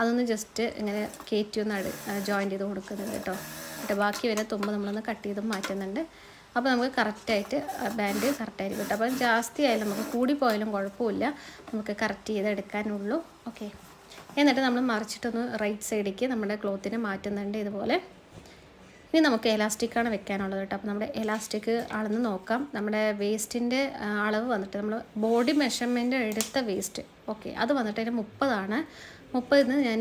അതൊന്ന് ജസ്റ്റ് ഇങ്ങനെ കയറ്റി ഒന്ന് അടി ജോയിൻ ചെയ്ത് കൊടുക്കുന്നുണ്ട് കേട്ടോ എന്നിട്ട് ബാക്കി വരെ തുമ്പ് നമ്മളൊന്ന് കട്ട് ചെയ്ത് മാറ്റുന്നുണ്ട്. അപ്പോൾ നമുക്ക് കറക്റ്റായിട്ട് ബാൻഡ് കറക്റ്റായിരിക്കും കേട്ടോ അപ്പം ജാസ്തി ആയാലും നമുക്ക് കൂടിപ്പോയാലും കുഴപ്പമില്ല. നമുക്ക് കറക്റ്റ് ചെയ്തെടുക്കാനുള്ളൂ ഓക്കെ എന്നിട്ട് നമ്മൾ മറിച്ചിട്ടൊന്ന് റൈറ്റ് സൈഡിലേക്ക് നമ്മുടെ ക്ലോത്തിനെ മാറ്റുന്നുണ്ട് ഇതുപോലെ. ഇനി നമുക്ക് എലാസ്റ്റിക്കാണ് വെക്കാനുള്ളത് കേട്ടോ അപ്പോൾ നമ്മുടെ എലാസ്റ്റിക് അളന്ന് നോക്കാം. നമ്മുടെ വേസ്റ്റിന്റെ അളവ് വന്നിട്ട് നമ്മൾ ബോഡി മെഷർമെന്റ് എടുത്ത വേസ്റ്റ് ഓക്കെ അത് വന്നിട്ട് അതിന് മുപ്പതാണ്. മുപ്പതിന് ഞാൻ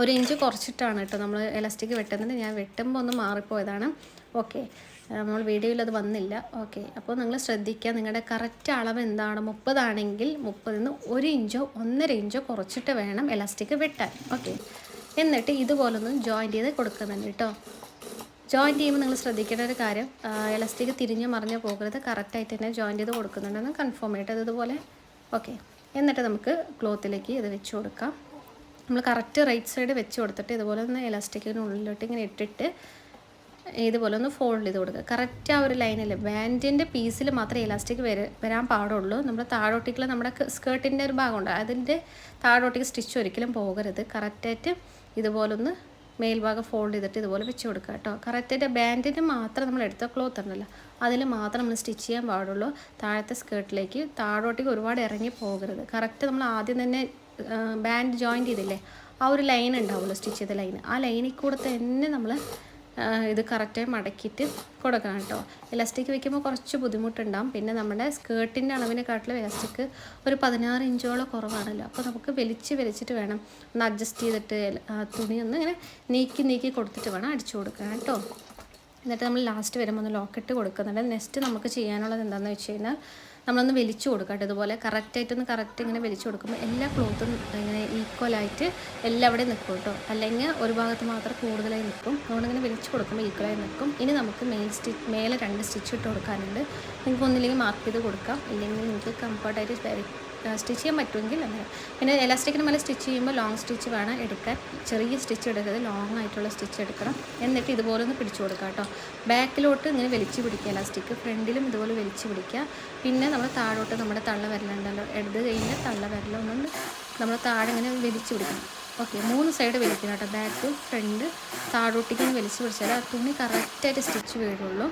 ഒരു ഇഞ്ച് കുറച്ചിട്ടാണ് കേട്ടോ നമ്മൾ എലാസ്റ്റിക് വെട്ടുന്നത്. ഞാൻ വെട്ടുമ്പോൾ ഒന്ന് മാറിപ്പോയതാണ്. ഓക്കെ. നമ്മൾ വീഡിയോയിൽ അത് വന്നില്ല. ഓക്കെ. അപ്പോൾ നിങ്ങൾ ശ്രദ്ധിക്കുക നിങ്ങളുടെ കറക്റ്റ് അളവ് എന്താണ്? മുപ്പതാണെങ്കിൽ മുപ്പതിൽ നിന്ന് ഒരു ഇഞ്ചോ ഒന്നര ഇഞ്ചോ കുറച്ചിട്ട് വേണം എലാസ്റ്റിക് വെട്ടാൻ. ഓക്കെ. എന്നിട്ട് ഇതുപോലൊന്ന് ജോയിന്റ് ചെയ്ത് കൊടുക്കുന്നുണ്ട് കേട്ടോ. ജോയിന്റ് ചെയ്യുമ്പോൾ നിങ്ങൾ ശ്രദ്ധിക്കേണ്ട ഒരു കാര്യം എലാസ്റ്റിക് തിരിഞ്ഞ് മറിഞ്ഞ് പോകരുത്. കറക്റ്റായിട്ട് തന്നെ ജോയിന്റ് ചെയ്ത് കൊടുക്കുന്നുണ്ടെന്ന് കൺഫേം ചെയ്തിട്ട് ഇതുപോലെ ഓക്കെ. എന്നിട്ട് നമുക്ക് ക്ലോത്തിലേക്ക് ഇത് വെച്ച് കൊടുക്കാം. നമ്മൾ കറക്റ്റ് റൈറ്റ് സൈഡ് വെച്ച് കൊടുത്തിട്ട് ഇതുപോലെ ഒന്ന് ഇലാസ്റ്റിക്കിനുള്ളിലോട്ട് ഇങ്ങനെ ഇട്ടിട്ട് ഇതുപോലെ ഒന്ന് ഫോൾഡ് ചെയ്ത് കൊടുക്കുക. കറക്റ്റ് ആ ഒരു ലൈനിൽ ബാൻഡിന്റെ പീസിൽ മാത്രമേ ഇലാസ്റ്റിക് വര വരാൻ പാടുള്ളൂ. നമ്മൾ താഴോട്ടിക്കുള്ള നമ്മുടെ സ്കേർട്ടിന്റെ ഒരു ഭാഗമുണ്ട്. അതിന്റെ താഴോട്ടേക്ക് സ്റ്റിച്ച് ഒരിക്കലും പോകരുത്. കറക്റ്റായിട്ട് ഇതുപോലൊന്ന് മേൽഭാഗം ഫോൾഡ് ചെയ്തിട്ട് ഇതുപോലെ വെച്ച് കൊടുക്കുക കേട്ടോ. കറക്റ്റായിട്ട് ബാൻഡിന് മാത്രം നമ്മൾ എടുത്ത ക്ലോത്ത് ഉണ്ടല്ലോ. അതിൽ മാത്രം നമ്മൾ സ്റ്റിച്ച് ചെയ്യാൻ പാടുള്ളൂ. താഴത്തെ സ്കേർട്ടിലേക്ക് താഴോട്ടേക്ക് ഒരുപാട് ഇറങ്ങി പോകരുത്. കറക്റ്റ് നമ്മൾ ആദ്യം തന്നെ ബാൻഡ് ജോയിൻ ചെയ്തില്ലേ? ആ ഒരു ലൈൻ ഉണ്ടാവുമല്ലോ സ്റ്റിച്ച് ചെയ്ത ലൈൻ ആ ലൈനിൽ കൂടെ തന്നെ നമ്മൾ ഇത് കറക്റ്റായി മടക്കിയിട്ട് കൊടുക്കണം കേട്ടോ. ഇലാസ്റ്റിക് വെക്കുമ്പോൾ കുറച്ച് ബുദ്ധിമുട്ടുണ്ടാകും പിന്നെ നമ്മുടെ സ്കേർട്ടിന്റെ അളവിനെക്കാട്ടിലും ഇലാസ്റ്റിക് ഒരു പതിനാറ് ഇഞ്ചോളം കുറവാണല്ലോ. അപ്പോൾ നമുക്ക് വലിച്ച് വലിച്ചിട്ട് വേണം ഒന്ന് അഡ്ജസ്റ്റ് ചെയ്തിട്ട് തുണി ഒന്ന് ഇങ്ങനെ നീക്കി നീക്കി കൊടുത്തിട്ട് വേണം അടിച്ചു കൊടുക്കണം കേട്ടോ. എന്നിട്ട് നമ്മൾ ലാസ്റ്റ് വരുമ്പോൾ ഒന്ന് ലോക്കിട്ട് കൊടുക്കുന്നുണ്ട് നെക്സ്റ്റ് നമുക്ക് ചെയ്യാനുള്ളത് എന്താണെന്ന് വെച്ച് കഴിഞ്ഞാൽ നമ്മളൊന്ന് വലിച്ചു കൊടുക്കാം കേട്ടോ. ഇതുപോലെ കറക്റ്റായിട്ടൊന്ന് കറക്റ്റ് ഇങ്ങനെ വലിച്ചു കൊടുക്കുമ്പോൾ എല്ലാ ക്ലോത്തും ഇങ്ങനെ ഈക്വലായിട്ട് അവിടെ നിൽക്കും കേട്ടോ. അല്ലെങ്കിൽ ഒരു ഭാഗത്ത് മാത്രം കൂടുതലായി നിൽക്കും. അതുകൊണ്ട് ഇങ്ങനെ വലിച്ചു കൊടുക്കുമ്പോൾ ഈക്വലായി നിൽക്കും. ഇനി നമുക്ക് മെയിൻ സ്റ്റിച്ച് മേലെ രണ്ട് സ്റ്റിച്ച് ഇട്ട് കൊടുക്കാനുണ്ട്. നിങ്ങൾക്ക് ഒന്നില്ലെങ്കിൽ മാർക്ക് ചെയ്ത് കൊടുക്കാം. ഇല്ലെങ്കിൽ നിങ്ങൾക്ക് കംഫർട്ടായിട്ട് സ്റ്റിച്ച് ചെയ്യാൻ പറ്റുമെങ്കിൽ അങ്ങനെ. പിന്നെ എലാസ്റ്റിക്കിന് മേലെ സ്റ്റിച്ച് ചെയ്യുമ്പോൾ ലോങ് സ്റ്റിച്ച് വേണം എടുക്കാൻ. ചെറിയ സ്റ്റിച്ച് എടുക്കരുത് ലോങ് ആയിട്ടുള്ള സ്റ്റിച്ച് എടുക്കണം. എന്നിട്ട് ഇതുപോലെ ഒന്ന് പിടിച്ചു കൊടുക്കുക കേട്ടോ. ബാക്കിലോട്ട് ഇങ്ങനെ വലിച്ചു പിടിക്കുക എലാസ്റ്റിക് ഫ്രണ്ടിലും ഇതുപോലെ വലിച്ചു പിടിക്കുക. പിന്നെ നമ്മൾ താഴോട്ട് നമ്മുടെ തള്ള വരലുണ്ടല്ലോ എടുത്ത് കഴിഞ്ഞാൽ തള്ള വിരലൊന്നും നമ്മൾ താഴെ ഇങ്ങനെ വലിച്ചു പിടിക്കണം. ഓക്കെ മൂന്ന് സൈഡ് വലിക്കണം കേട്ടോ. ബാക്ക് ഫ്രണ്ട് താഴോട്ടേക്ക് വലിച്ചു പിടിച്ചാൽ ആ തുണി കറക്റ്റായിട്ട് സ്റ്റിച്ച് വീഴുള്ളൂ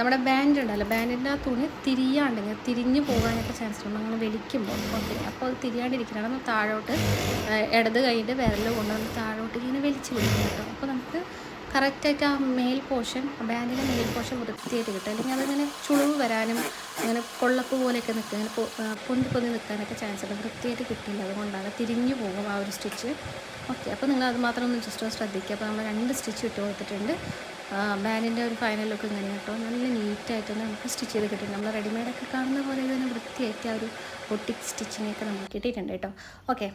നമ്മുടെ ബാൻഡ് ഉണ്ടല്ലോ. ബാൻഡിന്റെ ആ തുണി തിരിയാണ്ടെങ്കിൽ തിരിഞ്ഞു പോകാനൊക്കെ ചാൻസ് ഉണ്ട്. നമ്മൾ വലിക്കുമ്പോൾ ഓക്കെ. അപ്പോൾ അത് തിരിയാണ്ടിരിക്കണം. നമ്മൾ താഴോട്ട് ഇടത് കൈന്റെ വിരൽ കൊണ്ട് നമ്മൾ താഴോട്ട് ഇങ്ങനെ വലിച്ചു പിടിക്കും കേട്ടോ. അപ്പോൾ നമുക്ക് കറക്റ്റായിട്ട് ആ മേൽ പോർഷൻ ബാൻഡിന്റെ മേൽ പോർഷൻ വൃത്തിയായിട്ട് കിട്ടും. അല്ലെങ്കിൽ അതിങ്ങനെ ചുളിവ് വരാനും അങ്ങനെ കൊള്ളപ്പ് പോലെയൊക്കെ നിൽക്കുക അങ്ങനെ പൊന്തി പൊന്തി നിൽക്കാനൊക്കെ ചാൻസ് ഉണ്ട്. വൃത്തിയായിട്ട് കിട്ടില്ല അതുകൊണ്ടാണ് തിരിഞ്ഞു പോകും ആ ഒരു സ്റ്റിച്ച് ഓക്കെ. അപ്പോൾ നിങ്ങൾ അത് മാത്രം ഒന്ന് ജസ്റ്റ് ഒന്ന് ശ്രദ്ധിക്കുക. അപ്പോൾ നമ്മൾ രണ്ട് സ്റ്റിച്ച് ഇട്ട് കൊടുത്തിട്ടുണ്ട്. ബാൻഡിന്റെ ഒരു ഫൈനൽ ലുക്ക് ഇങ്ങനെ കേട്ടോ നല്ല നീറ്റായിട്ട് തന്നെ നമുക്ക് സ്റ്റിച്ച് ചെയ്ത് കിട്ടിയിട്ടുണ്ട്. നമ്മൾ റെഡിമെയ്ഡൊക്കെ കാണുന്ന പോലെ തന്നെ വൃത്തിയായിട്ട് ആ ഒരു ഒട്ടിക് സ്റ്റിച്ചിങ്ങൊക്കെ നമുക്ക് കിട്ടിയിട്ടുണ്ട് കേട്ടോ. ഓക്കെ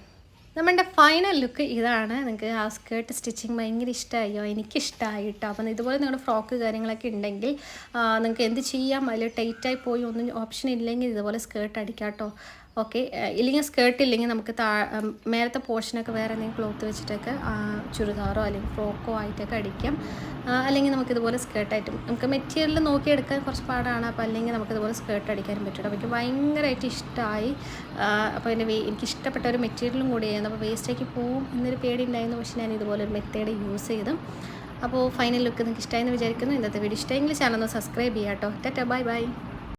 നമ്മുടെ ഫൈനൽ ലുക്ക് ഇതാണ്. നിങ്ങൾക്ക് ആ സ്കേർട്ട് സ്റ്റിച്ചിങ് ഭയങ്കര ഇഷ്ടമായോ എനിക്കിഷ്ടമായി കേട്ടോ. അപ്പം ഇതുപോലെ നിങ്ങളുടെ ഫ്രോക്ക് കാര്യങ്ങളൊക്കെ ഉണ്ടെങ്കിൽ നിങ്ങൾക്ക് എന്ത് ചെയ്യാം? അതിൽ ടൈറ്റായി പോയി ഒന്നും ഓപ്ഷൻ ഇല്ലെങ്കിൽ ഇതുപോലെ സ്കേർട്ട് അടിക്കാം കേട്ടോ. ഓക്കെ ഇല്ലെങ്കിൽ സ്കേർട്ട് ഇല്ലെങ്കിൽ നമുക്ക് താ മേലത്തെ പോർഷനൊക്കെ വേറെ എന്തെങ്കിലും ക്ലോത്ത് വെച്ചിട്ടൊക്കെ ചുരിദാറോ അല്ലെങ്കിൽ ഫ്രോക്കോ ആയിട്ടൊക്കെ അടിക്കാം. അല്ലെങ്കിൽ നമുക്ക് ഇതുപോലെ സ്കേർട്ടായിട്ടും നമുക്ക് മെറ്റീരിയൽ നോക്കിയെടുക്കാൻ കുറച്ച് പാടാണ്. അപ്പോൾ അല്ലെങ്കിൽ നമുക്ക് ഇതുപോലെ സ്കേർട്ട് അടിക്കാനും പറ്റും അപ്പോൾ എനിക്ക് ഭയങ്കരമായിട്ട് ഇഷ്ടമായി അപ്പോൾ എന്റെ എനിക്ക് ഇഷ്ടപ്പെട്ട ഒരു മെറ്റീരിയലും കൂടിയായിരുന്നു അപ്പോൾ വേസ്റ്റേക്ക് പോവും എന്നൊരു പേടി ഉണ്ടായിരുന്നു പക്ഷേ ഞാൻ ഇതുപോലെ ഒരു മെത്തേഡ് യൂസ് ചെയ്തു. അപ്പോൾ ഫൈനൽ ലുക്ക് നിങ്ങൾക്ക് ഇഷ്ടമായെന്ന് വിചാരിക്കുന്നു. ഇന്നത്തെ വീഡിയോ ഇഷ്ടമെങ്കിൽ ചാനൽ ഒന്ന് സബ്സ്ക്രൈബ് ചെയ്യാം കേട്ടോ ടാറ്റ ബൈ ബൈ